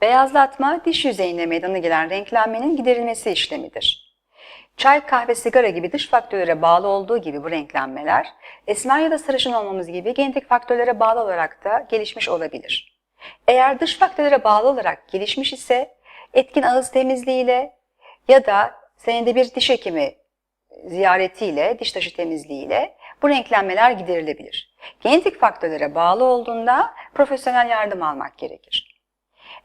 Beyazlatma, diş yüzeyinde meydana gelen renklenmenin giderilmesi işlemidir. Çay, kahve, sigara gibi dış faktörlere bağlı olduğu gibi bu renklenmeler, esmer ya da sarışın olmamız gibi genetik faktörlere bağlı olarak da gelişmiş olabilir. Eğer dış faktörlere bağlı olarak gelişmiş ise etkin ağız temizliğiyle ya da senede bir diş hekimi ziyaretiyle, diş taşı temizliğiyle bu renklenmeler giderilebilir. Genetik faktörlere bağlı olduğunda profesyonel yardım almak gerekir.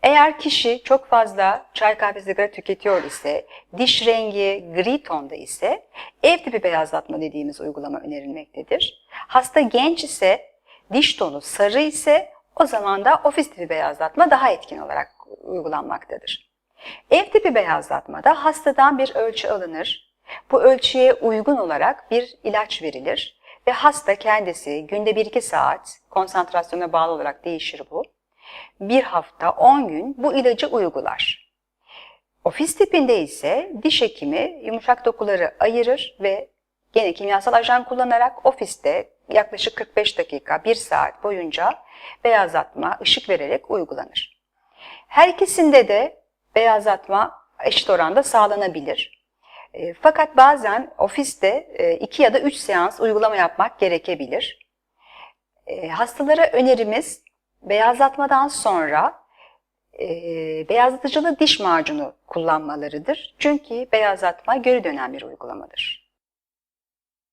Eğer kişi çok fazla çay kahve sigara tüketiyor ise, diş rengi gri tonda ise ev tipi beyazlatma dediğimiz uygulama önerilmektedir. Hasta genç ise, diş tonu sarı ise o zaman da ofis tipi beyazlatma daha etkin olarak uygulanmaktadır. Ev tipi beyazlatmada hastadan bir ölçü alınır. Bu ölçüye uygun olarak bir ilaç verilir ve hasta kendisi günde 1-2 saat konsantrasyona bağlı olarak değişir bu. Bir hafta 10 gün bu ilacı uygular. Ofis tipinde ise diş hekimi yumuşak dokuları ayırır ve gene kimyasal ajan kullanarak ofiste yaklaşık 45 dakika 1 saat boyunca beyazlatma ışık vererek uygulanır. Her ikisinde de beyazlatma eşit oranda sağlanabilir. E, Fakat bazen ofiste 2 ya da 3 seans uygulama yapmak gerekebilir. E, Hastalara önerimiz beyazlatmadan sonra e, beyazlatıcılı diş macunu kullanmalarıdır. Çünkü beyazlatma geri dönen bir uygulamadır.